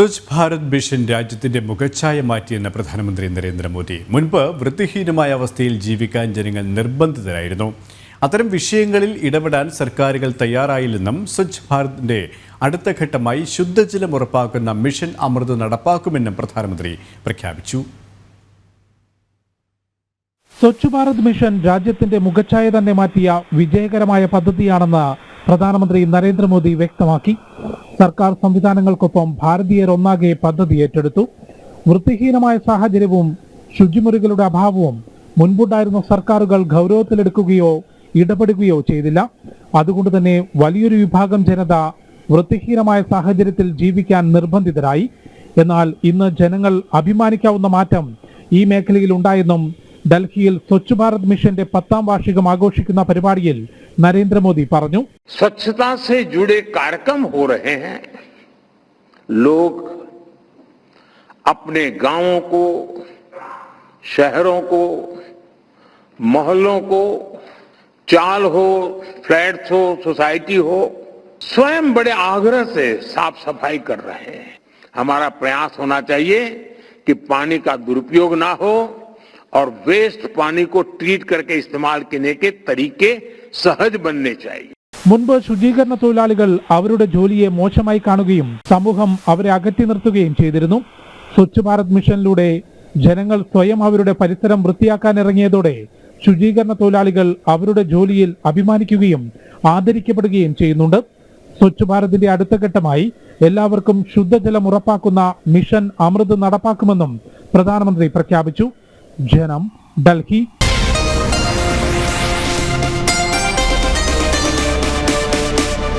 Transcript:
Swachh Bharat mission രാജ്യത്തിന്റെ മുഖച്ഛായ മാറ്റിയെന്ന് പ്രധാനമന്ത്രി നരേന്ദ്രമോദി. മുൻപ് വൃത്തിഹീനമായ അവസ്ഥയിൽ ജീവിക്കാൻ ജനങ്ങൾ നിർബന്ധിതരായിരുന്നു. അത്തരം വിഷയങ്ങളിൽ ഇടപെടാൻ സർക്കാരുകൾ തയ്യാറായില്ലെന്നും സ്വച്ഛ് ഭാരതിന്റെ അടുത്ത ഘട്ടമായി ശുദ്ധജലം ഉറപ്പാക്കുന്ന മിഷൻ അമൃത് നടപ്പാക്കുമെന്നും പ്രധാനമന്ത്രി പ്രഖ്യാപിച്ചു. സ്വച്ഛ് ഭാരത് മിഷൻ രാജ്യത്തിന്റെ മുഖച്ഛായ തന്നെ മാറ്റിയ വിജയകരമായ പദ്ധതിയാണെന്ന് പ്രധാനമന്ത്രി നരേന്ദ്രമോദി വ്യക്തമാക്കി. സർക്കാർ സംവിധാനങ്ങൾക്കൊപ്പം ഭാരതീയർ ഒന്നാകെ പദ്ധതി ഏറ്റെടുത്തു. വൃത്തിഹീനമായ സാഹചര്യവും ശുചിമുറികളുടെ അഭാവവും മുൻപുണ്ടായിരുന്ന സർക്കാരുകൾ ഗൗരവത്തിലെടുക്കുകയോ ഇടപെടുകയോ ചെയ്തില്ല. അതുകൊണ്ട് തന്നെ വലിയൊരു വിഭാഗം ജനത വൃത്തിഹീനമായ സാഹചര്യത്തിൽ ജീവിക്കാൻ നിർബന്ധിതരായി. എന്നാൽ ഇന്ന് ജനങ്ങൾ അഭിമാനിക്കാവുന്ന മാറ്റം ഈ മേഖലയിൽ ഉണ്ടായെന്നും ഡൽഹിയിൽ സ്വച്ഛ് ഭാരത് മിഷന്റെ പത്താം വാർഷികം ആഘോഷിക്കുന്ന പരിപാടിയിൽ നരേന്ദ്രമോദി പറഞ്ഞു स्वच्छता से जुड़े कार्यक्रम हो रहे हैं लोग अपने गांवों को शहरों को मोहल्लों को चाल हो फ्लैट्स हो सोसाइटी हो स्वयं बड़े आग्रह से साफ सफाई कर रहे हैं हमारा प्रयास होना चाहिए कि पानी का दुरुपयोग ना हो और वेस्ट पानी को ट्रीट करके इस्तेमाल करने के तरीके सहज बनने चाहिए മുൻപ് ശുചീകരണ തൊഴിലാളികൾ അവരുടെ ജോലിയെ മോശമായി കാണുകയും സമൂഹം അവരെ അകറ്റി നിർത്തുകയും ചെയ്തിരുന്നു സ്വച്ഛ് ഭാരത് മിഷനിലൂടെ ജനങ്ങൾ സ്വയം അവരുടെ പരിസരം വൃത്തിയാക്കാൻ ഇറങ്ങിയതോടെ ശുചീകരണ തൊഴിലാളികൾ അവരുടെ ജോലിയിൽ അഭിമാനിക്കുകയും ആദരിക്കപ്പെടുകയും ചെയ്യുന്നുണ്ട് സ്വച്ഛ് ഭാരതിന്റെ അടുത്ത ഘട്ടമായി എല്ലാവർക്കും ശുദ്ധജലം ഉറപ്പാക്കുന്ന മിഷൻ അമൃത് നടപ്പാക്കുമെന്നും പ്രധാനമന്ത്രി പ്രഖ്യാപിച്ചു जन्म बल्कि